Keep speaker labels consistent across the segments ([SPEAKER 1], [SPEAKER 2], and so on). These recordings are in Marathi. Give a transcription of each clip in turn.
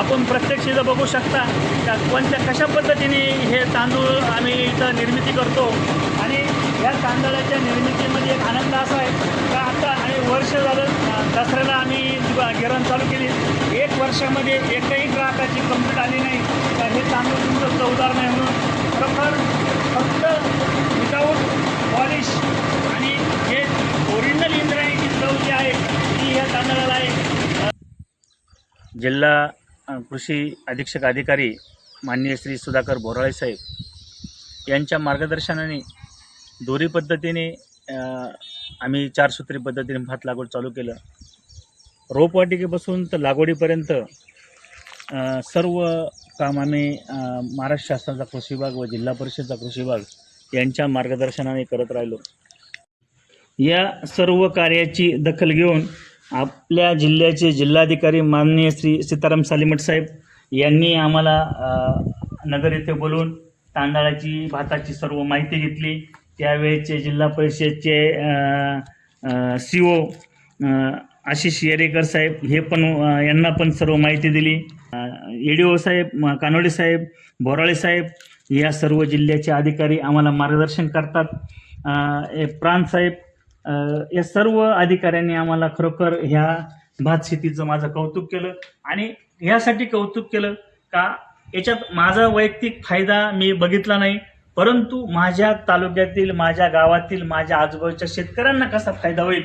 [SPEAKER 1] आपण प्रत्यक्ष इथं बघू शकता का कोणत्या कशा पद्धतीने हे तांदूळ आम्ही इथं निर्मिती करतो. आणि या तांदळाच्या निर्मितीमध्ये एक आनंद असा आहे का आता आणि वर्ष झालं दसऱ्याला आम्ही गिरण चालू केली. एक वर्षामध्ये एकही ग्राहकाची कंप्लीट आली नाही. तर हे तांदूळ तुमचं चवदार नाही म्हणून. खरोखर फक्त विदाऊट पॉलिश आणि हे ओरिजिनल इंद्रायणीची चव जी आहे ती ह्या तांदळाला आहे. जिल्हा कृषी अधीक्षक अधिकारी माननीय श्री सुधाकर बोराळे साहेब यांच्या मार्गदर्शनाने दोरी पद्धतीने आम्ही चारसूत्री पद्धतीने भात लागवड चालू केलं. रोपवाटिकेपासून तर लागवडीपर्यंत सर्व काम आम्ही महाराष्ट्र शासनाचा कृषी विभाग व जिल्हा परिषदचा कृषी विभाग यांच्या मार्गदर्शनाने करत राहिलो. या सर्व कार्याची दखल घेऊन आपल्या जिल्ह्याचे जिल्हाधिकारी माननीय श्री सीताराम सालीमठ साहेब यांनी आम्हाला नगर येथे बोलून तांदळाची भाताची सर्व माहिती घेतली. त्यावेळेचे जिल्हा परिषदचे सी ओ आशिष येरेकर साहेब हे पण यांना पण सर्व माहिती दिली. ए डी ओ साहेब कानोडे साहेब बोराळे साहेब या सर्व जिल्ह्याचे अधिकारी आम्हाला मार्गदर्शन करतात. अ, प्रांत साहेब या सर्व अधिकाऱ्यांनी आम्हाला खरोखर ह्या भात शेतीचं माझं कौतुक केलं. आणि ह्यासाठी कौतुक केलं का याच्यात माझा वैयक्तिक फायदा मी बघितला नाही परंतु माझ्या तालुक्यातील माझ्या गावातील माझ्या आजूबाजूच्या शेतकऱ्यांना कसा फायदा होईल?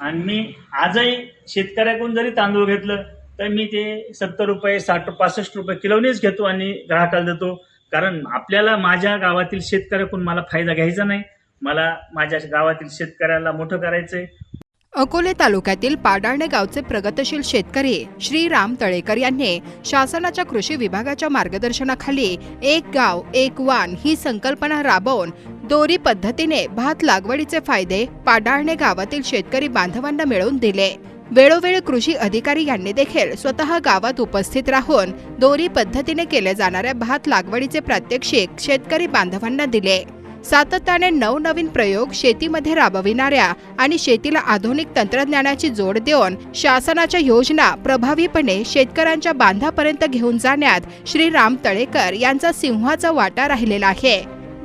[SPEAKER 1] आणि मी आजही शेतकऱ्याकडून जरी तांदूळ घेतलं तर मी ते सत्तर रुपये साठ पासष्ट रुपये किलोनेच घेतो आणि ग्राहकाला देतो. कारण आपल्याला माझ्या गावातील शेतकऱ्याकडून मला फायदा घ्यायचा नाही. मला माझ्या गावातील शेतकऱ्याला मोठं करायचंय.
[SPEAKER 2] अकोले तालुक्यातील पाडाणे गावचे प्रगतशील शेतकरी श्री राम तळेकर यांनी शासनाच्या कृषी विभागाच्या मार्गदर्शनाखाली एक गाव एक वान ही संकल्पना राबवून दोरी पद्धतीने भात लागवडीचे फायदे पाडाळणे गावातील शेतकरी बांधवांना मिळवून दिले. वेळोवेळी कृषी अधिकारी यांनी देखील स्वतः गावात उपस्थित राहून दोरी पद्धतीने केल्या जाणाऱ्या भात लागवडीचे प्रात्यक्षिक शेतकरी बांधवांना दिले. सातत्याने नवनवीन प्रयोग शेतीमध्ये राबविणाऱ्या आणि शेतीला आधुनिक तंत्रज्ञानाची जोड देऊन शासनाच्या योजना प्रभावीपणे शेतकऱ्यांच्या बांधापर्यंत घेऊन जाण्यात श्री राम तळेकर यांचा सिंहाचा वाटा राहिलेला आहे.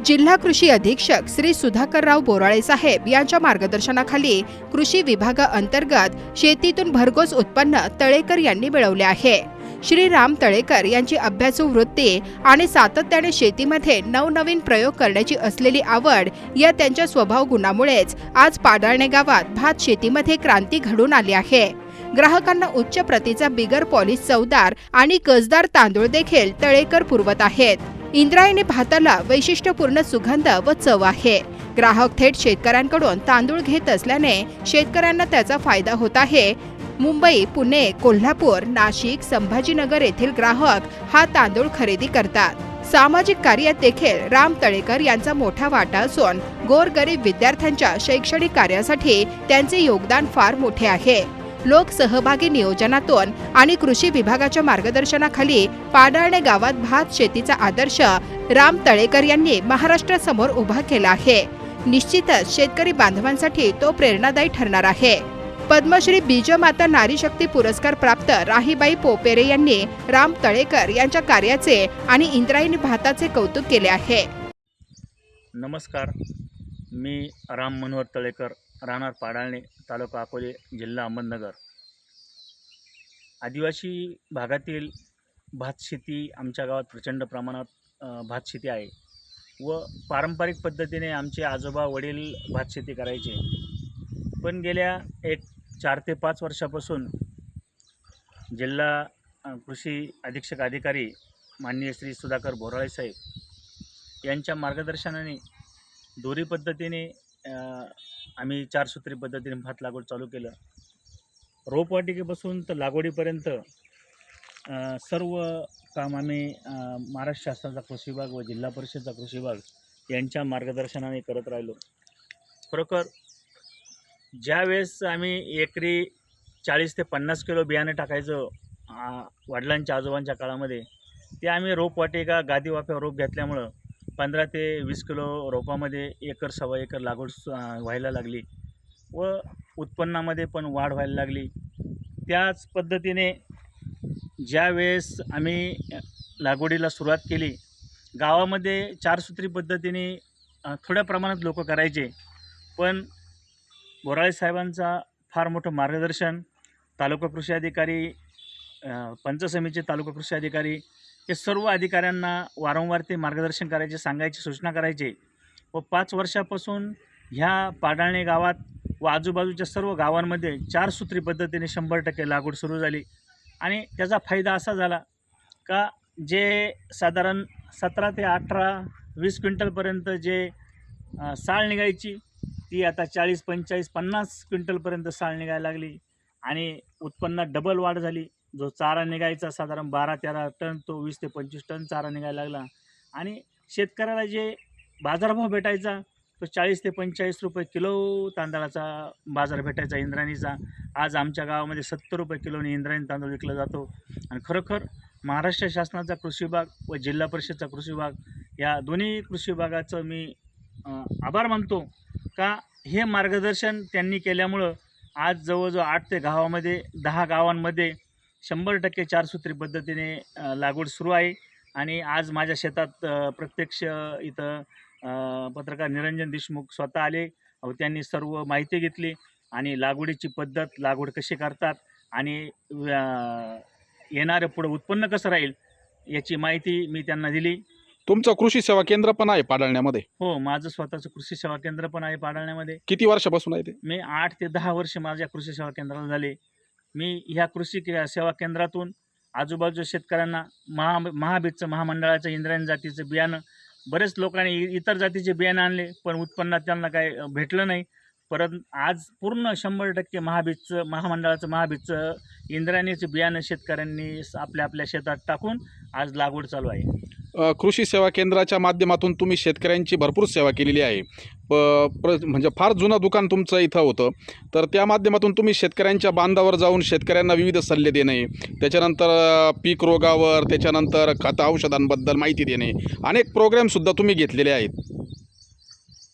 [SPEAKER 2] जिल्हा कृषी अधीक्षक श्री सुधाकरराव बोराळे साहेब यांच्या मार्गदर्शनाखाली कृषी विभागाअंतर्गत शेतीतून भरघोस उत्पन्न तळेकर यांनी मिळवले आहे. श्री राम तळेकर यांची अभ्यासू वृत्ती आणि सातत्याने शेतीमध्ये नवनवीन प्रयोग करण्याची असलेली आवड या त्यांच्या स्वभाव गुणामुळेच आज पाडाळणे गावात भात शेतीमध्ये क्रांती घडून आली आहे. ग्राहकांना उच्च प्रतीचा बिगर पॉलिश चवदार आणि कसदार तांदूळ देखील तळेकर पुरवत आहेत. इंद्रायणी भाताला वैशिष्ट्यपूर्ण सुगंध व चव आहे. ग्राहक थेट शेतकऱ्यांकडून तांदूळ घेत असल्याने शेतकऱ्यांना त्याचा फायदा होत आहे मुंबई पुणे कोल्हापूर नाशिक संभाजीनगर येथील ग्राहक हा तांदूळ खरेदी करतात. सामाजिक कार्यात देखील राम तळेकर यांचा मोठा वाटा असून गोरगरीब विद्यार्थ्यांच्या शैक्षणिक कार्यासाठी त्यांचे योगदान फार मोठे आहे. लोकसहभागी नियोजनातून आणि कृषी विभागाच्या मार्गदर्शनाखाली पाडाळणे गावात भात शेतीचा आदर्श राम तळेकर यांनी महाराष्ट्रासमोर उभा केला आहे. निश्चितच शेतकरी बांधवांसाठी तो प्रेरणादायी ठरणार आहे. पद्मश्री बीजमाता नारी शक्ती पुरस्कार प्राप्त राहीबाई पोपेरे यांनी राम तळेकर यांच्या कार्याचे आणि इंद्रायणी भाताचे कौतुक केले आहे.
[SPEAKER 1] नमस्कार. मी राम मनोहर तळेकर राहणार पाडाळणे तालुका अकोले जिल्हा अहमदनगर. आदिवासी भागातील भात शेती आमच्या गावात प्रचंड प्रमाणात भात शेती आहे व पारंपरिक पद्धतीने आमचे आजोबा वडील भात शेती करायचे. पण गेल्या एक चार ते पाच वर्षापासून जिल्हा कृषी अधीक्षक अधिकारी माननीय श्री सुधाकर बोराळे साहेब यांच्या मार्गदर्शनाने दोरी पद्धतीने आम्ही चारसूत्री पद्धतीने भात लागवड चालू केलं. रोपवाटिकेपासून तर लागवडीपर्यंत सर्व काम आम्ही महाराष्ट्र शासनाचा कृषी विभाग व जिल्हा परिषदचा कृषी विभाग यांच्या मार्गदर्शनाने करत राहिलो. खरोखर ज्यावेळेस आम्ही एकरी चाळीस ते पन्नास किलो बियाणं टाकायचं वडिलांच्या आजोबांच्या काळामध्ये ते आम्ही रोपवाटिका गादी वाफ्या रोप घेतल्यामुळं पंधरा ते वीस किलो रोपामध्ये एकर सव्वा एकर लागवड व्हायला लागली व उत्पन्नामध्ये पण वाढ व्हायला लागली. त्याच पद्धतीने ज्या वेळेस आम्ही लागवडीला सुरुवात केली गावामध्ये चारसूत्री पद्धतीने थोड्या प्रमाणात लोक करायचे पण बोराळे साहेबांचा फार मोठं मार्गदर्शन तालुका कृषी अधिकारी अ, समितीचे तालुका कृषी अधिकारी हे सर्व अधिकाऱ्यांना वारंवार ते मार्गदर्शन करायचे सांगायची सूचना करायचे व पाच वर्षापासून ह्या पाडाणे गावात व आजूबाजूच्या सर्व गावांमध्ये चार सूत्री पद्धतीने शंभर टक्के लागवड सुरू झाली आणि त्याचा फायदा असा झाला का जे साधारण सतरा ते अठरा वीस क्विंटलपर्यंत जे साळ निघायची ती आता चाळीस पंचेचाळीस पन्नास क्विंटलपर्यंत साल निघायला लागली. आणि उत्पन्नात डबल वाढ झाली. जो चारा निघायचा साधारण बारा तेरा टन तो वीस ते पंचवीस टन चारा निघायला लागला. आणि शेतकऱ्याला जे बाजारभाव भेटायचा तो चाळीस ते पंचेचाळीस रुपये किलो तांदळाचा बाजार भेटायचा इंद्रायणीचा. आज आमच्या गावामध्ये सत्तर रुपये किलोने इंद्रायणी तांदूळ विकला जातो. आणि खरोखर महाराष्ट्र शासनाचा कृषी विभाग व जिल्हा परिषदचा कृषी विभाग या दोन्ही कृषी विभागाचं मी आभार मानतो. का हे मार्गदर्शन त्यांनी केल्यामुळं आज जवळजवळ आठ ते गावामध्ये दहा गावांमध्ये शंभर टक्के चारसूत्री पद्धतीने लागवड सुरू आहे. आणि आज माझ्या शेतात प्रत्यक्ष इथं पत्रकार निरंजन देशमुख स्वतः आले. व त्यांनी सर्व माहिती घेतली आणि लागवडीची पद्धत लागवड कशी करतात आणि येणारं पुढं उत्पन्न कसं राहील याची माहिती मी त्यांना दिली.
[SPEAKER 3] तुमचं कृषी सेवा केंद्र पण आहे पाडळण्यामध्ये?
[SPEAKER 1] हो माझं स्वतःचं कृषी सेवा केंद्र पण आहे पाडळण्यामध्ये.
[SPEAKER 3] किती वर्षापासून आहे ते?
[SPEAKER 1] मी आठ ते दहा वर्ष माझ्या कृषी सेवा केंद्राला झाले. मी ह्या कृषी के- सेवा केंद्रातून आजूबाजूच्या शेतकऱ्यांना महा महाबीजचं महामंडळाचं इंद्रायणी जातीचं बियाणं बरेच लोकांनी इ- इतर जातीचे बियाणं आणले पण उत्पन्नात त्यांना काय अ, भेटलं नाही. परत आज पूर्ण शंभर टक्के महाबीजचं महामंडळाचं महाबीजचं इंद्रायणीचं बियाणं शेतकऱ्यांनी स- आपल्या आपल्या शेतात टाकून आज लागवड चालू आहे.
[SPEAKER 3] कृषी सेवा केंद्राच्या माध्यमातून तुम्ही शेतकऱ्यांची भरपूर सेवा केलेली आहे. प प्र म्हणजे फार जुनं दुकान तुमचं इथं होतं. तर त्या माध्यमातून तुम्ही शेतकऱ्यांच्या बांधावर जाऊन शेतकऱ्यांना विविध सल्ले देणे त्याच्यानंतर पीक रोगावर त्याच्यानंतर खत औषधांबद्दल माहिती देणे अनेक प्रोग्रॅमसुद्धा तुम्ही घेतलेले आहेत.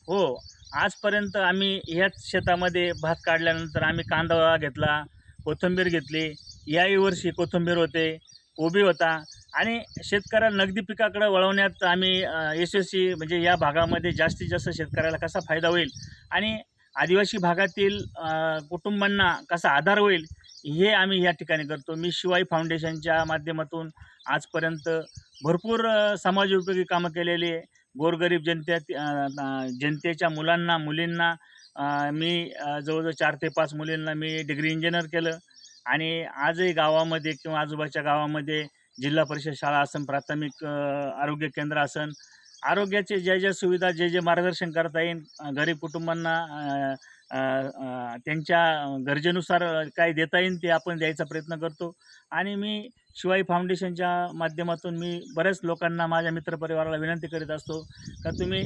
[SPEAKER 1] हो आजपर्यंत आम्ही ह्याच शेतामध्ये भात काढल्यानंतर आम्ही कांदा घेतला कोथिंबीर घेतली. याही वर्षी कोथिंबीर होते कोबी होता. आणि शेतकऱ्याला नगदी पिकाकडे वळवण्यात आम्ही यशस्वी म्हणजे या भागामध्ये जास्तीत जास्त शेतकऱ्याला कसा फायदा होईल आणि आदिवासी भागातील कुटुंबांना कसा आधार होईल हे आम्ही या ठिकाणी करतो. मी शिवाई फाउंडेशनच्या माध्यमातून आजपर्यंत भरपूर समाज समाजोपयोगी कामं केलेली आहे. गोरगरीब जनते जनतेच्या मुलांना मुलींना मी जवळजवळ चार ते पाच मुलींना मी डिग्री इंजिनियर केलं आणि आजही गावामध्ये किंवा आजूबाजूच्या गावामध्ये जिल्हा परिषद शाळा असन प्राथमिक आरोग्य केंद्र असन. आरोग्याचे ज्या ज्या सुविधा जे जे मार्गदर्शन करता येईल गरीब कुटुंबांना त्यांच्या गरजेनुसार काय देता येईल ते आपण द्यायचा प्रयत्न करतो. आणि मी शिवाई फाउंडेशनच्या माध्यमातून मी बऱ्याच लोकांना माझ्या मित्रपरिवाराला विनंती करीत असतो का तुम्ही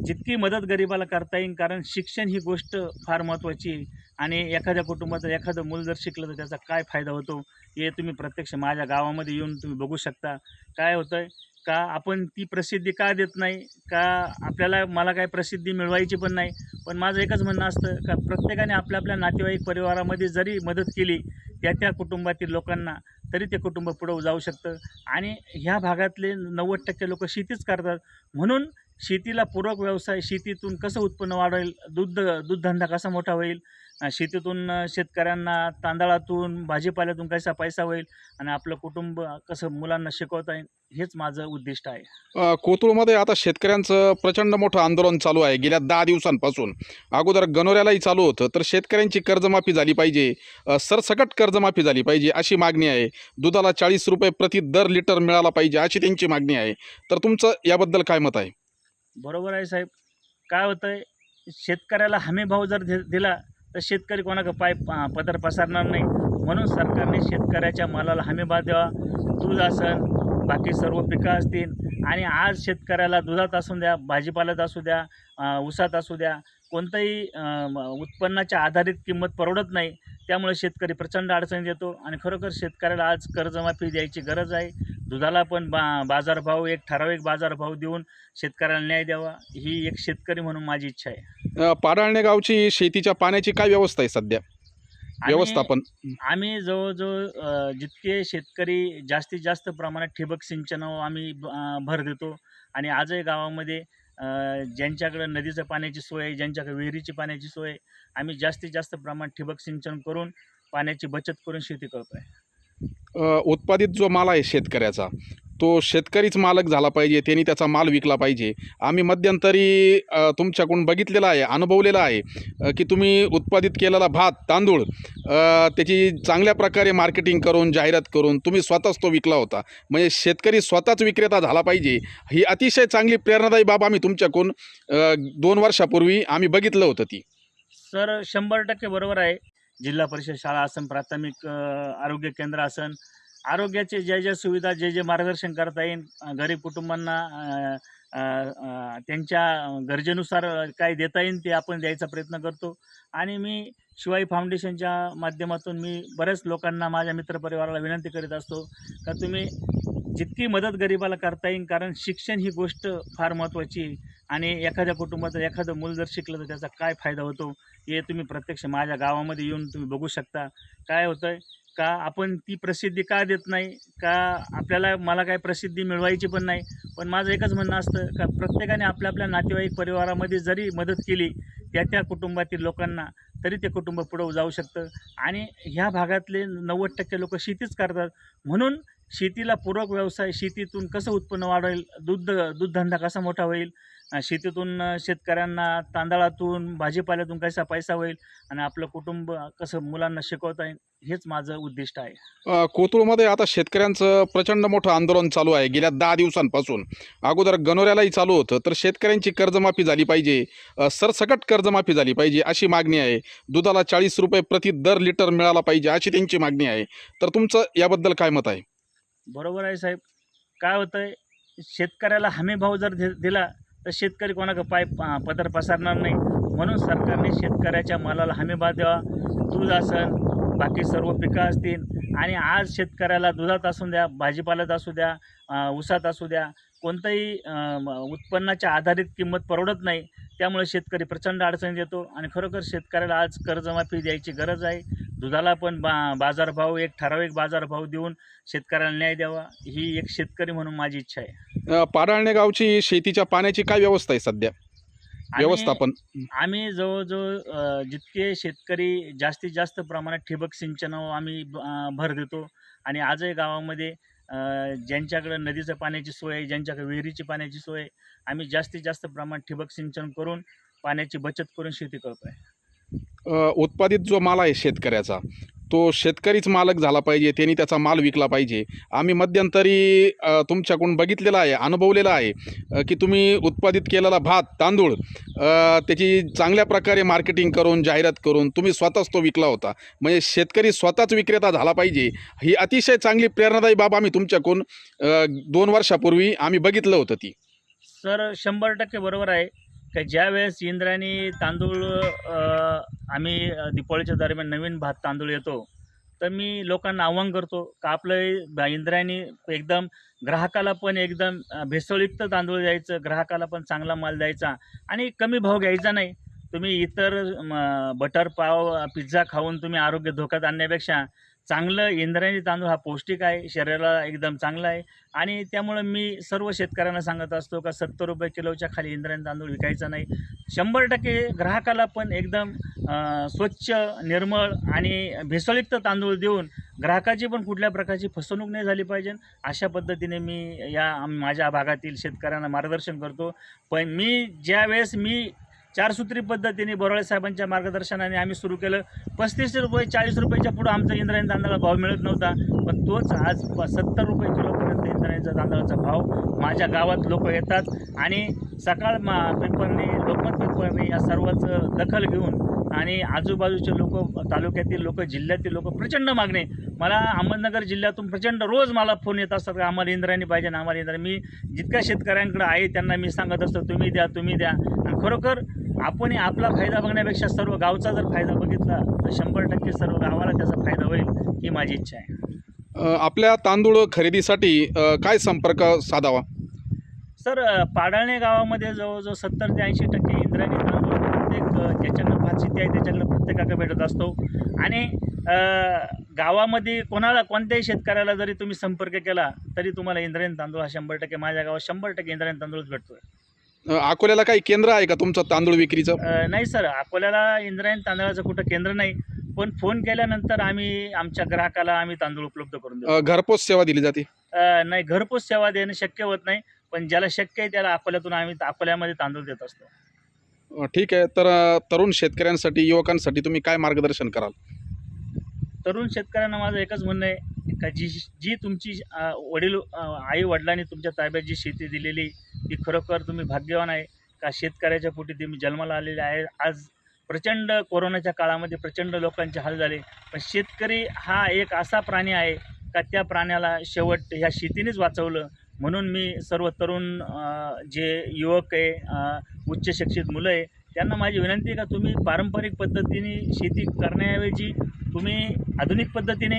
[SPEAKER 1] जितकी मदत गरिबाला करता येईल कारण शिक्षण ही गोष्ट फार महत्त्वाची आहे. आणि एखाद्या कुटुंबाचं एखादं मूल जर शिकलं तर त्याचा काय फायदा होतो? हे तुम्ही प्रत्यक्ष माझ्या गावामध्ये येऊन तुम्ही बघू शकता. काय होतं आहे का आपण ती प्रसिद्धी का देत नाही? का आपल्याला मला काय प्रसिद्धी मिळवायची पण नाही? पण माझं एकच म्हणणं असतं का प्रत्येकाने आपल्या आपल्या नातेवाईक परिवारामध्ये जरी मदत केली त्या त्या कुटुंबातील लोकांना तरी ते कुटुंब पुढं जाऊ शकतं. आणि ह्या भागातले नव्वद टक्के लोक शेतीच करतात. म्हणून शेतीला पूरक व्यवसाय शेतीतून कसं उत्पन्न वाढेल? दूध दूधधंदा कसा मोठा होईल? शेतीतून शेतकऱ्यांना तांदळातून भाजीपाल्यातून कसा पैसा होईल आणि आपलं कुटुंब कसं मुलांना शिकवता येईल हेच माझं उद्दिष्ट आहे.
[SPEAKER 3] कोथरूडमध्ये आता शेतकऱ्यांचं प्रचंड मोठं आंदोलन चालू आहे. गेल्या दहा दिवसांपासून. अगोदर गणोऱ्यालाही चालू होतं तर शेतकऱ्यांची कर्जमाफी झाली पाहिजे. सरसकट कर्जमाफी झाली पाहिजे अशी मागणी आहे. दुधाला चाळीस रुपये प्रति दर लिटर मिळाला पाहिजे अशी त्यांची मागणी आहे. तर तुमचं याबद्दल काय मत आहे?
[SPEAKER 1] बरोबर आहे साहेब. काय होतं आहे शेतकऱ्याला हमीभाव जर दि दिला तर शेतकरी कोणाकडे पाय प- पदर पसरणार नाही. म्हणून सरकारने शेतकऱ्याच्या मालाला हमीभाव द्यावा. दूध असन बाकी सर्व पिकं असतील. आणि आज शेतकऱ्याला दुधात असू द्या भाजीपाल्यात असू द्या ऊसात असू द्या कोणतंही उत्पन्नाच्या आधारित किंमत परवडत नाही. त्यामुळे शेतकरी प्रचंड अडचणीत येतो आणि खरोखर शेतकऱ्याला आज कर्जमाफी द्यायची गरज आहे. दुधाला पण बा बाजारभाव एक ठराविक बाजारभाव देऊन शेतकऱ्याला न्याय द्यावा. ही एक शेतकरी म्हणून माझी इच्छा आहे.
[SPEAKER 3] अ, पाडाळणे गावची शेतीच्या पाण्याची काय व्यवस्था आहे सध्या? व्यवस्थापन.
[SPEAKER 1] आम्ही जवळजवळ जितके शेतकरी जास्तीत जास्त प्रमाणात ठिबक सिंचनावर आम्ही भर देतो. आणि आजही गावामध्ये ज्यांच्याकडं नदीचं पाण्याची सोय आहे ज्यांच्याकडे विहिरीची पाण्याची सोय आहे आम्ही जास्तीत जास्त प्रमाणात ठिबक सिंचन करून पाण्याची बचत करून शेती करतो आहे
[SPEAKER 3] उत्पादित जो माल आहे शेतकऱ्याचा तो शेतकरीच मालक झाला पाहिजे त्यांनी त्याचा माल विकला पाहिजे. आम्ही मध्यंतरी तुमच्याकडून बघितलेलं आहे अनुभवलेलं आहे की तुम्ही उत्पादित केलेला भात तांदूळ त्याची चांगल्या प्रकारे मार्केटिंग करून जाहिरात करून तुम्ही स्वतःच तो विकला होता. म्हणजे शेतकरी स्वतःच विक्रेता झाला पाहिजे ही अतिशय चांगली प्रेरणादायी बाब आम्ही तुमच्याकडून दोन वर्षापूर्वी आम्ही बघितलं होतं ती.
[SPEAKER 1] सर शंभर टक्के बरोबर आहे. जिल्हा परिषद शाळा असन प्राथमिक आरोग्य केंद्र असन आरोग्याचे ज्या ज्या सुविधा जे जे मार्गदर्शन करता येईल गरीब कुटुंबांना त्यांच्या गरजेनुसार काय देता येईल ते आपण द्यायचा प्रयत्न करतो. आणि मी शिवाई फाउंडेशनच्या माध्यमातून मी बऱ्याच लोकांना माझ्या मित्रपरिवाराला विनंती करीत असतो का तुम्ही जितकी मदत गरिबाला करता येईल कारण शिक्षण ही गोष्ट फार महत्त्वाची आहे. आणि एखाद्या कुटुंबाचं एखादं मूल जर शिकलं तर त्याचा काय फायदा होतो? हे तुम्ही प्रत्यक्ष माझ्या गावामध्ये येऊन तुम्ही बघू शकता. काय होतं आहे का आपण ती प्रसिद्धी का देत नाही? का आपल्याला मला काय प्रसिद्धी मिळवायची पण नाही? पण माझं एकच म्हणणं असतं का प्रत्येकाने आपल्या आपल्या नातेवाईक परिवारामध्ये जरी मदत केली त्या त्या कुटुंबातील लोकांना तरी ते कुटुंब पुढं जाऊ शकतं. आणि ह्या भागातले नव्वद टक्के लोक शेतीच करतात. म्हणून शेतीला पूरक व्यवसाय शेतीतून कसं उत्पन्न वाढेल? दूध दूधधंदा कसा मोठा होईल? शेतीतून शेतकऱ्यांना तांदळातून भाजीपाल्यातून कसा पैसा होईल आणि आपलं कुटुंब कसं मुलांना शिकवता येईल हेच माझं उद्दिष्ट आहे.
[SPEAKER 3] कोथरूडमध्ये आता शेतकऱ्यांचं प्रचंड मोठं आंदोलन चालू आहे. गेल्या दहा दिवसांपासून. अगोदर गणोऱ्यालाही चालू होतं तर शेतकऱ्यांची कर्जमाफी झाली पाहिजे. सरसकट कर्जमाफी झाली पाहिजे अशी मागणी आहे. दुधाला चाळीस रुपये प्रति दर लिटर मिळाला पाहिजे अशी त्यांची मागणी आहे. तर तुमचं याबद्दल काय मत आहे?
[SPEAKER 1] बरोबर आहे साहेब. काय होतं आहे शेतकऱ्याला हमी भाव जर दिला तर शेतकरी कोणाकडे पाय पदर पसरणार नाही. म्हणून सरकारने शेतकऱ्याच्या मालाला हमीभाव द्यावा. दूध असन बाकी सर्व पिकं असतील. आणि आज शेतकऱ्याला दुधात असू द्या भाजीपाल्यात असू द्या ऊसात असू द्या कोणतंही उत्पन्नाच्या आधारित किंमत परवडत नाही. त्यामुळे शेतकरी प्रचंड अडचणीत येतो. आणि खरोखर शेतकऱ्याला आज कर्जमाफी द्यायची गरज आहे. दुधाला पण बा बाजारभाव एक ठराविक बाजारभाव देऊन शेतकऱ्याला न्याय द्यावा. ही एक शेतकरी म्हणून माझी इच्छा आहे.
[SPEAKER 3] अ, पाडाळणे गावची शेतीच्या पाण्याची काय व्यवस्था आहे सध्या? व्यवस्थापन.
[SPEAKER 1] आम्ही जवळजवळ अ, जितके शेतकरी जास्तीत जास्त प्रमाणात ठिबक सिंचनावर आम्ही अ, भर देतो. आणि आजही गावामध्ये अ, ज्यांच्याकडे नदीचं पाण्याची सोय आहे ज्यांच्याकडे विहिरीची पाण्याची सोय आहे आम्ही जास्तीत जास्त प्रमाणात ठिबक सिंचन करून पाण्याची बचत करून शेती करतो आहे
[SPEAKER 3] अ, उत्पादित जो माल आहे शेतकऱ्याचा तो शेतकरीच मालक झाला पाहिजे त्यांनी त्याचा माल विकला पाहिजे. आम्ही मध्यंतरी तुमच्याकडून बघितलेलं आहे अनुभवलेलं आहे की तुम्ही उत्पादित केलेला भात तांदूळ त्याची चांगल्या प्रकारे मार्केटिंग करून जाहिरात करून तुम्ही स्वतःच तो विकला होता. म्हणजे शेतकरी स्वतःच विक्रेता झाला पाहिजे ही अतिशय चांगली प्रेरणादायी बाब आम्ही तुमच्याकडून दोन वर्षापूर्वी आम्ही बघितलं होतं ती.
[SPEAKER 1] सर शंभर टक्के बरोबर आहे. का ज्या वेळेस इंद्रायणी तांदूळ आम्ही दिपाळीच्या दरम्यान नवीन भात तांदूळ येतो तर मी लोकांना आव्हान करतो का आपलं इंद्रायणी एकदम ग्राहकाला पण एकदम भेसळयुक्त तांदूळ द्यायचं ग्राहकाला पण चांगला माल द्यायचा आणि कमी भाव घ्यायचा नाही. तुम्ही इतर बटर पाव पिझ्झा खाऊन तुम्ही आरोग्य धोक्यात आणण्यापेक्षा चांगलं इंद्रायणी तांदूळ हा पौष्टिक आहे शरीराला एकदम चांगला आहे. आणि त्यामुळं मी सर्व शेतकऱ्यांना सांगत असतो का सत्तर रुपये किलोच्या खाली इंद्रायणी तांदूळ विकायचा नाही. शंभर टक्के ग्राहकाला पण एकदम स्वच्छ निर्मळ आणि भेसळयुक्त तांदूळ देऊन ग्राहकाची पण कुठल्या प्रकारची फसवणूक नाही झाली पाहिजे. अशा पद्धतीने मी या माझ्या भागातील शेतकऱ्यांना मार्गदर्शन करतो. पण मी ज्या वेळेस मी चारसूत्री पद्धतीने बोराळे साहेबांच्या मार्गदर्शनाने आम्ही सुरू केलं. पस्तीसशे रुपये चाळीस रुपयेच्या पुढं आमचा इंद्रायणी तांदळाला भाव मिळत नव्हता. पण तोच आज सत्तर रुपये किलोपर्यंत इंद्रायणीचा तांदळाचा भाव माझ्या गावात लोक येतात. आणि सकाळ मा पेपरने लोकमत पेपरने या सर्वांचं दखल घेऊन आणि आजूबाजूचे लोक तालुक्यातील लोक जिल्ह्यातील लोक प्रचंड मागणे मला अहमदनगर जिल्ह्यातून प्रचंड रोज मला फोन येत असतात का आम्हाला इंद्रायणी पाहिजे ना आम्हाला इंद्रायणी. मी जितक्या शेतकऱ्यांकडे आहे त्यांना मी सांगत असतो तुम्ही द्या तुम्ही द्या. आणि खरोखर आपण आपला फायदा बघण्यापेक्षा सर्व गावचा जर फायदा बघितला तर शंभर टक्के सर्व गावाला त्याचा फायदा होईल ही माझी इच्छा आहे.
[SPEAKER 3] आपल्या तांदूळ खरेदीसाठी काय संपर्क साधावा?
[SPEAKER 1] सर पाडाळणे गावामध्ये जवळजवळ सत्तर ते ऐंशी टक्के इंद्रायणी तांदूळ प्रत्येक ज्याच्याकडे भात शेती आहे त्याच्याकडे प्रत्येकाकडे भेटत असतो. आणि गावामध्ये कोणाला कोणत्याही शेतकऱ्याला जरी तुम्ही संपर्क केला तरी तुम्हाला इंद्रायणी तांदूळ हा शंभर टक्के माझ्या गावात शंभर टक्के इंद्रायणी तांदूळच भेटतोय.
[SPEAKER 3] अ, अकोल्याला काही केंद्र आहे का तुमचं तांदूळ विक्रीचं?
[SPEAKER 1] अ, नाही सर अकोल्याला इंद्रायणी तांदळाचं कुठं केंद्र नाही. पण फोन केल्यानंतर आम्ही आमच्या ग्राहकाला आम्ही तांदूळ उपलब्ध करून देतो.
[SPEAKER 3] अ, घरपोच सेवा दिली जाते?
[SPEAKER 1] अ, नाही घरपोच सेवा देणं शक्य होत नाही पण ज्याला शक्य आहे त्याला अकोल्यातून आम्ही अकोल्यामध्ये तांदूळ देत असतो.
[SPEAKER 3] अ, ठीक आहे. तर अ, तरुण शेतकऱ्यांसाठी युवकांसाठी तुम्ही काय मार्गदर्शन कराल?
[SPEAKER 1] तरुण शेतकऱ्यांना माझं एकच म्हणणं आहे का जी जी तुमची वडील आई वडिलांनी तुमच्या ताब्यात जी शेती दिलेली ती खरोखर तुम्ही भाग्यवान आहे का शेतकऱ्याच्या पोटी तुम्ही जन्माला आलेले आहे? आज प्रचंड कोरोनाच्या काळामध्ये प्रचंड लोकांचे हाल झाले. पण शेतकरी हा एक असा प्राणी आहे का त्या प्राण्याला शेवट ह्या शेतीनेच वाचवलं? म्हणून मी सर्व तरुण जे युवक आहे उच्च शिक्षित मुलं आहे त्यांना माझी विनंती आहे का तुम्ही पारंपरिक पद्धतीने शेती करण्याऐवजी तुम्ही आधुनिक पद्धतीने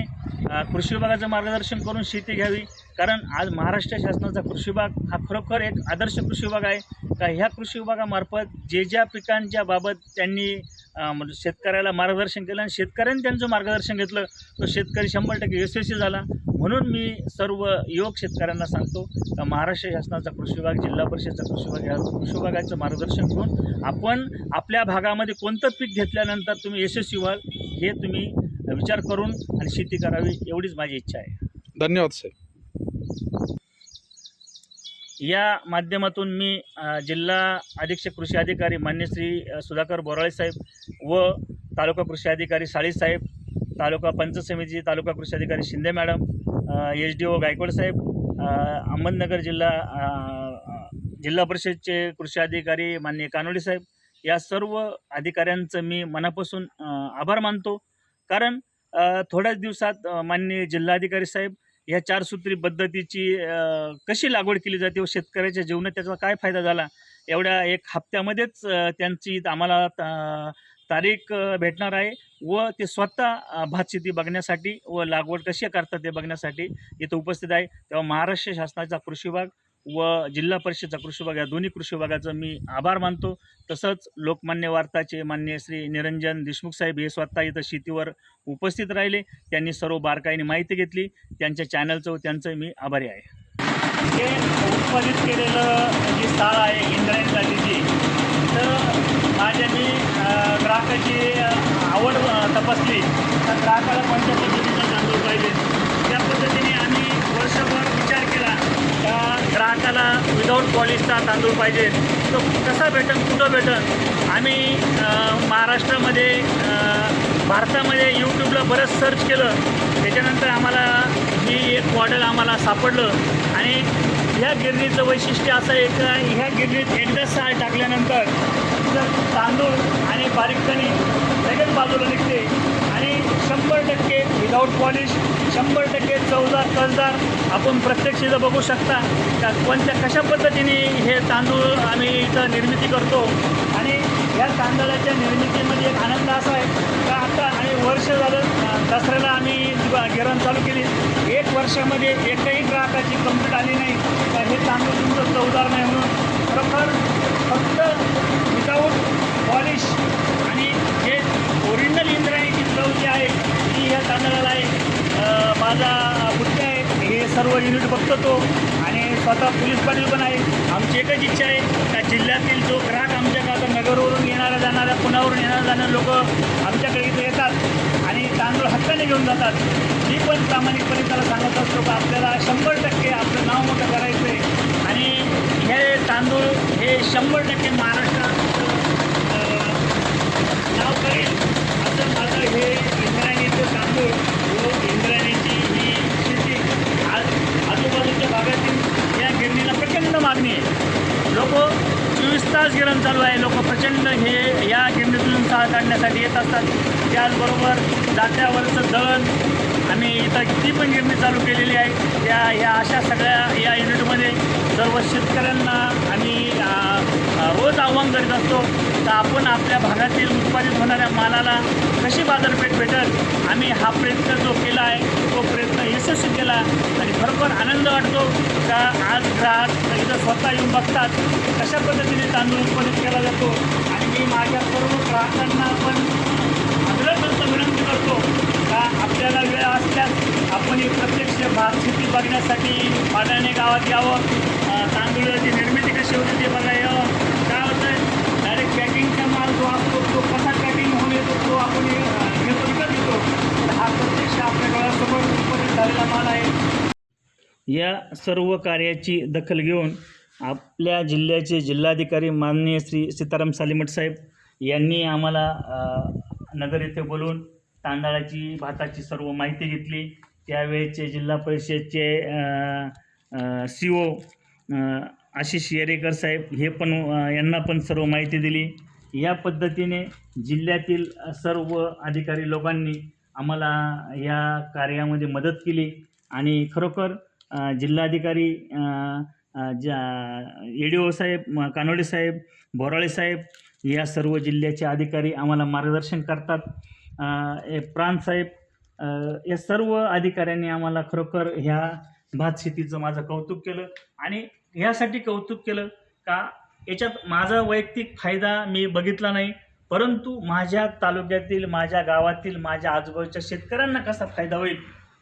[SPEAKER 1] कृषी विभागाचं मार्गदर्शन करून शेती घ्यावी. कारण आज महाराष्ट्र शासनाचा कृषी विभाग हा खरोखर एक आदर्श कृषी विभाग आहे. का ह्या कृषी विभागामार्फत जे ज्या पिकांच्या बाबत त्यांनी म्हणजे शेतकऱ्याला मार्गदर्शन केलं आणि शेतकऱ्यांनी त्यांचं मार्गदर्शन घेतलं तो शेतकरी शंभर टक्के यशस्वी झाला. म्हणून मी सर्व युवक शेतकऱ्यांना सांगतो का महाराष्ट्र शासनाचा कृषी विभाग जिल्हा परिषदचा कृषी विभाग या कृषी विभागाचं मार्गदर्शन करून आपण आपल्या भागामध्ये कोणतं पीक घेतल्यानंतर तुम्ही यशस्वी व्हाल हे तुम्ही विचार करून आणि शेती करावी एवढीच माझी इच्छा आहे.
[SPEAKER 3] धन्यवाद साहेब.
[SPEAKER 1] या माध्यमातून मी जिल्हा अधीक्षक कृषी अधिकारी मान्य श्री सुधाकर बोराळे साहेब व तालुका कृषी अधिकारी साळी साहेब तालुका पंचायत समिती तालुका कृषी अधिकारी Shinde madam H D O Gaikwad साहेब अहमदनगर जिल्हा जिल्हा परिषदचे कृषी अधिकारी मान्य कानोडे साहेब या सर्व अधिकाऱ्यांचं मी मनापासून आभार मानतो. कारण थोड्याच दिवसात माननीय जिल्हाधिकारी साहेब या चार सूत्री पद्धतीची कशी लागवड केली जाते व शेतकऱ्याच्या जीवनात त्याचा काय फायदा झाला? एवढ्या एक हप्त्यामध्येच त्यांची आम्हाला ता- तारीख भेटणार आहे व ते स्वतः भात शेती बघण्यासाठी व लागवड कशी करतात ते बघण्यासाठी इथं उपस्थित आहे. तेव्हा महाराष्ट्र शासनाचा कृषी विभाग व जिल्हा परिषदचा कृषी विभाग या दोन्ही कृषी विभागाचं मी आभार मानतो. तसंच लोकमान्य वार्ताचे मान्य श्री निरंजन देशमुख साहेब हे स्वतः इथं शेतीवर उपस्थित राहिले. त्यांनी सर्व बारकाईने माहिती घेतली. त्यांच्या चॅनलचं व त्यांचं मी आभारी आहे. हे उत्पादित केलेलं जी स्थाळ आहे इंद्रायणीसाठीची तर माझ्या मी ग्राहकाची आवड तपासली. तर ग्राहकाला कोणत्या पद्धतीचा तांदूळ पाहिजे? ग्राहकाला विदाऊट पॉलिशचा तांदूळ पाहिजे. तो कसा भेटन कुठं भेटन? आम्ही महाराष्ट्रामध्ये भारतामध्ये यूट्यूबला बरंच सर्च केलं. त्याच्यानंतर आम्हाला ही एक मॉडेल आम्हाला सापडलं. आणि ह्या गिरणीचं वैशिष्ट्य असं आहे का ह्या गिरणीत एकदा साळ टाकल्यानंतर तांदूळ आणि बारीक कणी लगेच बाजूला निघते. शंभर टक्के विदाऊट पॉलिश शंभर टक्के चवदार कसदार आपण प्रत्यक्ष इथं बघू शकता. त्या कोणत्या कशा पद्धतीने हे तांदूळ आम्ही इथं निर्मिती करतो? आणि या तांदळाच्या निर्मितीमध्ये एक आनंद असा आहे का आता आम्ही वर्ष झालं दसऱ्याला आम्ही गिरण चालू केली. एक वर्षामध्ये एकही ग्राहकाची कंप्लीट आली नाही का हे तांदूळ तुमचं चवदार नाही म्हणून. खरोखर फक्त विदाऊट पॉलिश आणि जे ओरिजिनल इंद्रायणी चव जी आहे ती ह्या तांदळाला आहे. माझा मुद्दा आहे हे सर्व युनिट बघतो तो. आणि स्वतः पोलीस पाटील पण आहे. आमची एकच इच्छा आहे त्या जिल्ह्यातील जो ग्राहक आमच्याकडे आता नगरवरून येणाऱ्या जाणाऱ्या पुण्यावरून येणाऱ्या जाणारे लोक आमच्याकडे इथे येतात आणि तांदूळ हक्काने घेऊन जातात. मी पण प्रामाणिकपणे त्याला सांगत असतो का आपल्याला शंभर टक्के आपलं नाव मोठं करायचं आहे. आणि हे तांदूळ हे शंभर टक्के महाराष्ट्रात नाव करेल. हे इंद्रायणीचं तांदूळ व हो, इंद्रायणीची ही शेती. आज आजूबाजूच्या भागातील या गिरणीला प्रचंड मागणी आहे. लोक चोवीस तास गिरण चालू आहे. लोक प्रचंड हे या गिरणीतून साळ काढण्यासाठी येत असतात. त्याचबरोबर जात्यावरचं दळण. आम्ही इथं किती पण गिरणी चालू केलेली आहे त्या या अशा सगळ्या या युनिटमध्ये सर्व शेतकऱ्यांना आम्ही आ, रोज आव्हान करीत असतो. तर आपण आपल्या भागातील उत्पादित होणाऱ्या मालाला कशी बाजारपेठ भेटेल? आम्ही हा प्रयत्न जो केला आहे तो प्रयत्न यशस्वी केला. आणि खरोखर आनंद वाटतो का आज ग्राहक इथं स्वतः येऊन बघतात कशा पद्धतीने तांदूळ उत्पादित केला जातो. आणि मी माझ्या सर्व ग्राहकांना पण आग्रह विनंती करतो का आपल्याला वेळ असल्यास आपण ही प्रत्यक्ष भात शेती बघण्यासाठी पाडाणे गावात यावं. तांदूळाची निर्मिती कशी होते ते बघायला यावं काय होतं डायरेक्ट पॅकिंगचा माल जो असतो तो कसा कटिंग होऊन येतो तो आपण घेतो विकत घेतो. हा प्रत्यक्ष आपल्या डोळ्यासमोर उत्पादित झालेला माल आहे. या सर्व कार्याची दखल घेऊन आपल्या जिल्ह्याचे जिल्हाधिकारी माननीय श्री सीताराम सालीमठ साहेब यांनी आम्हाला नगर येथे बोलून तांदळाची भाताची सर्व माहिती घेतली. त्यावेळेचे जिल्हा परिषदचे सी ओ आशिष येरेकर साहेब हे पण यांना पण सर्व माहिती दिली. या पद्धतीने जिल्ह्यातील सर्व अधिकारी लोकांनी आम्हाला या कार्यामध्ये मदत केली आणि खरोखर जिल्हाधिकारी ज्या ए डी ओ साहेब म- कानोडे साहेब बोराळे साहेब या सर्व जिल्ह्याचे अधिकारी आम्हाला मार्गदर्शन करतात. ए प्रांत साहेब या सर्व अधिकाऱ्यांनी आम्हाला खरोखर ह्या भात शेतीचं माझं कौतुक केलं आणि ह्यासाठी कौतुक केलं का याच्यात माझा वैयक्तिक फायदा मी बघितला नाही परंतु माझ्या तालुक्यातील माझ्या गावातील माझ्या आजूबाजूच्या शेतकऱ्यांना कसा फायदा होईल?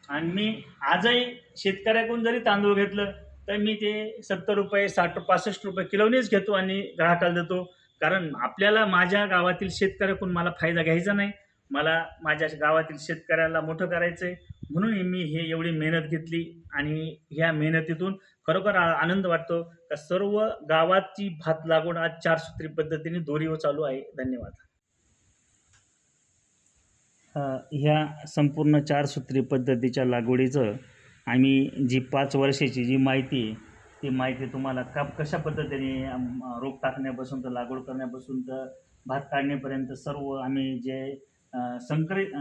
[SPEAKER 1] आणि मी आजही शेतकऱ्याकडून जरी तांदूळ घेतलं तर मी ते सत्तर रुपये साठ पासष्ट रुपये किलोनेच घेतो आणि ग्राहकाला देतो. कारण आपल्याला माझ्या गावातील शेतकऱ्याकडून मला फायदा घ्यायचा नाही. मला माझ्या गावातील शेतकऱ्याला मोठं करायचं आहे म्हणून मी हे एवढी मेहनत घेतली आणि ह्या मेहनतीतून खरोखर आनंद वाटतो. का सर्व गावाची भात लागवड आज चार सूत्री पद्धतीने दोरीवर चालू आहे. धन्यवाद. ह्या संपूर्ण चार सूत्री पद्धतीच्या लागवडीचं आम्ही जी पाच वर्षाची जी माहिती आहे ती माहिती तुम्हाला का कशा पद्धतीने रोप टाकण्यापासून तर लागवड करण्यापासून तर भात काढण्यापर्यंत सर्व आम्ही जे संकलित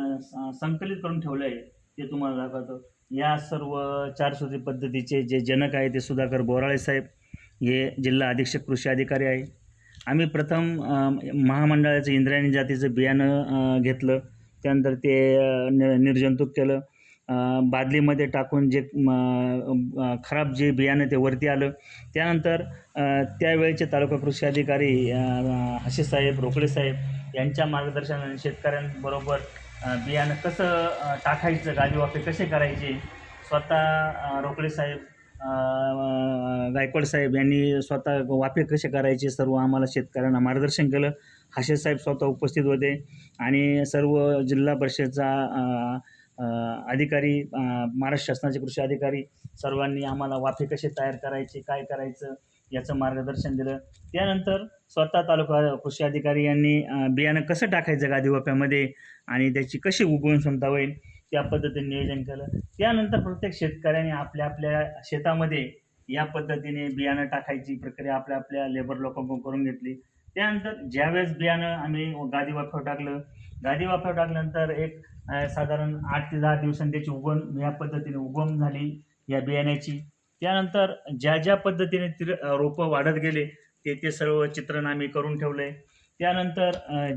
[SPEAKER 1] संकलित करून ठेवलं आहे ते तुम्हाला दाखवतो. या सर्व चार सूत्री पद्धतीचे जे जनक आहे ते सुधाकर बोराळे साहेब हे जिल्हा अधीक्षक कृषी अधिकारी आहे. आम्ही प्रथम महामंडळाचं इंद्रायणी जातीचं बियाणं घेतलं. त्यानंतर ते नि निर्जंतुक केलं. बादलीमध्ये टाकून जे खराब जे बियाणं ते वरती आलं. त्यानंतर अ, त्यावेळेचे तालुका कृषी अधिकारी हशी हसे साहेब रोकडे साहेब यांच्या मार्गदर्शनाने शेतकऱ्यांबरोबर बियाणं कसं टाकायचं गादी वाफे कसे करायचे? स्वतः रोकडे साहेब गायकवाड साहेब यांनी स्वतः वाफे कसे करायचे? सर्व आम्हाला शेतकऱ्यांना मार्गदर्शन केलं. हाशे साहेब स्वतः उपस्थित होते. आणि सर्व जिल्हा परिषदचा अधिकारी महाराष्ट्र शासनाचे कृषी अधिकारी सर्वांनी आम्हाला वाफे कसे तयार करायचे काय करायचं? याचं मार्गदर्शन दिलं. त्यानंतर स्वतः तालुका कृषी अधिकारी यांनी बियाणं कसं टाकायचं गादीबाफ्यामध्ये आणि त्याची कशी उगवण क्षमता होईल त्या पद्धतीने नियोजन केलं. त्यानंतर प्रत्येक शेतकऱ्याने आपल्या आपल्या शेतामध्ये या पद्धतीने बियाणं टाकायची प्रक्रिया आपल्या आपल्या लेबर लोकांकडून करून घेतली. त्यानंतर ज्यावेळेस बियाणं आम्ही गादी वाफ्यावर टाकलं गादी वाफ्यावर टाकल्यानंतर एक साधारण आठ ते दहा दिवसांनी त्याची उगवण या पद्धतीने उगवण झाली या बियाण्याची. त्यानंतर ज्या ज्या पद्धतीने तिर रोपं वाढत गेले ते ते सर्व चित्रण आम्ही करून ठेवलं आहे त्यानंतर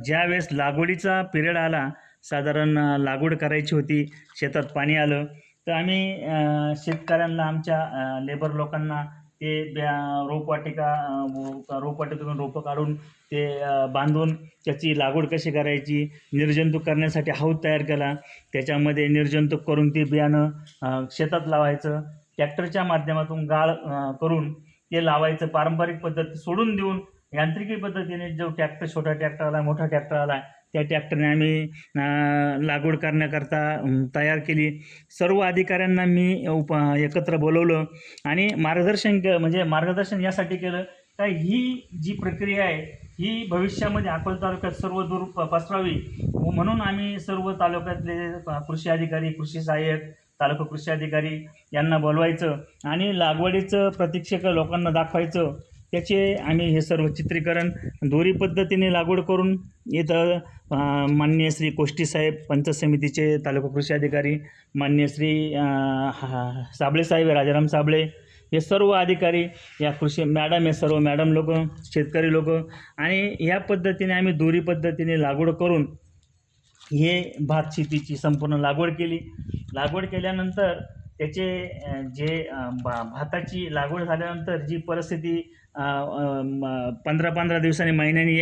[SPEAKER 1] ज्यावेळेस लागवडीचा पिरियड आला साधारण लागवड करायची होती शेतात पाणी आलं तर आम्ही शेतकऱ्यांना आमच्या लेबर लोकांना ते रोपवाटिका रोपवाटिकेतून रोपं काढून ते बांधून त्याची लागवड कशी करायची निर्जंतुक करण्यासाठी हौद तयार केला त्याच्यामध्ये निर्जंतुक करून ते बियाणं शेतात लावायचं ट्रॅक्टरच्या माध्यमातून गाळ करून ते लावायचं पारंपरिक पद्धत सोडून देऊन यांत्रिकी पद्धतीने जो ट्रॅक्टर छोटा ट्रॅक्टर आला मोठा ट्रॅक्टर आला त्या ट्रॅक्टरने आम्ही लागवड करण्याकरता तयार केली. सर्व अधिकाऱ्यांना मी उप एकत्र बोलवलं आणि मार्गदर्शन के म्हणजे मार्गदर्शन यासाठी केलं का ही जी प्रक्रिया आहे ही भविष्यामध्ये अकोला तालुक्यात सर्व दूर प- पसरावी. म्हणून आम्ही सर्व तालुक्यातले कृषी अधिकारी कृषी सहाय्यक तालुका कृषी अधिकारी यांना बोलवायचं आणि लागवडीचं प्रतीक्षक लोकांना दाखवायचं. त्याचे आम्ही हे सर्व चित्रीकरण दोरी पद्धतीने लागवड करून इथं मान्य श्री कोष्टी साहेब पंचायत समितीचे तालुका कृषी अधिकारी मान्य श्री हा- साबळे साहेब राजाराम साबळे हे सर्व अधिकारी या कृषी मॅडम हे सर्व मॅडम लोक शेतकरी लोक आणि ह्या पद्धतीने आम्ही दोरी पद्धतीने लागवड करून हे भात शेतीची संपूर्ण लागवड केली. लागवड केल्यानंतर त्याचे जे भा भाताची लागवड झाल्यानंतर जी परिस्थिती पंधरा पंधरा दिवसांनी महिन्यानी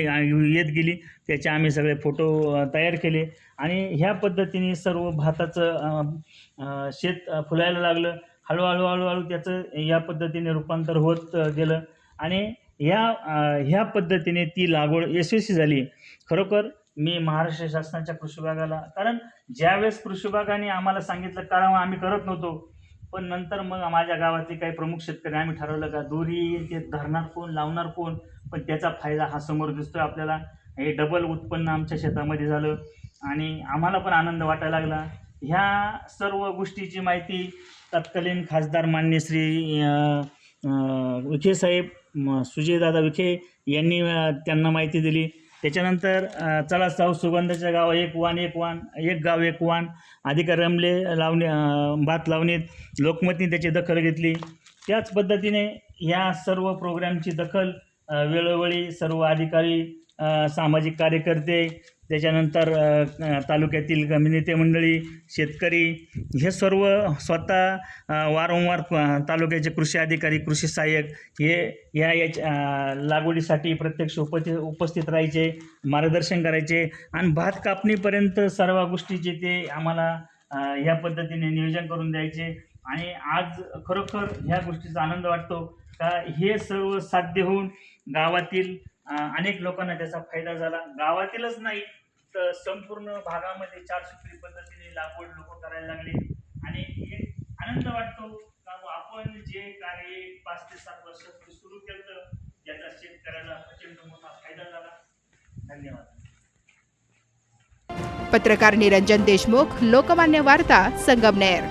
[SPEAKER 1] येत गेली त्याचे आम्ही सगळे फोटो तयार केले. आणि ह्या पद्धतीने सर्व भाताचं शेत फुलायला लागलं. हळूहळू हळूहळू त्याचं या पद्धतीने रूपांतर होत गेलं. आणि ह्या ह्या पद्धतीने ती लागवड यशस्वी झाली. खरोखर मी महाराष्ट्र शासनाच्या कृषी विभागाला कारण ज्यावेळेस कृषी विभागाने आम्हाला सांगितलं कारण आम्ही करत नव्हतो पण नंतर मग माझ्या गावातले काही प्रमुख शेतकरी आम्ही ठरवलं का दोरी ते धरणार कोण लावणार कोण पण त्याचा फायदा हा समोर दिसतोय आपल्याला. हे डबल उत्पन्न आमच्या शेतामध्ये झालं आणि आम्हाला पण आनंद वाटायला लागला. ह्या सर्व गोष्टीची माहिती तत्कालीन खासदार मान्य श्री विखे साहेब सुजयदादा विखे यांनी त्यांना माहिती दिली. त्याच्यानंतर चला जाऊ सुगंधाच्या गाव एक वाण एक वाण एक गाव एक वाण अधिकार रमले लावणे भात लावणीत लोकमतनी त्याची दखल घेतली. त्याच पद्धतीने ह्या सर्व प्रोग्रामची दखल वेळोवेळी सर्व अधिकारी सामाजिक कार्यकर्ते त्याच्यानंतर तालुक्यातील नेते मंडळी शेतकरी हे सर्व स्वतः वारंवार तालुक्याचे कृषी अधिकारी कृषी सहाय्यक हे या याच्या लागवडीसाठी प्रत्यक्ष उपस्थित उपस्थित राहायचे मार्गदर्शन करायचे आणि भात कापणीपर्यंत सर्व गोष्टीचे ते आम्हाला ह्या पद्धतीने नियोजन करून द्यायचे. आणि आज खरोखर ह्या गोष्टीचा आनंद वाटतो का हे सर्व साध्य होऊन गावातील अनेक लोकांना त्याचा फायदा झाला. गावातीलच नाही तर संपूर्ण भागामध्ये चार सुपरी पद्धतीने लागवड लोक करायला लागले. आणि एक आनंद वाटतो का आपण जे कार्य पाच ते सात वर्षापूर्वी सुरू केलं याचा शेतकऱ्याला प्रचंड मोठा फायदा झाला. धन्यवाद.
[SPEAKER 2] पत्रकार निरंजन देशमुख लोकमान्य वार्ता संगमनेर.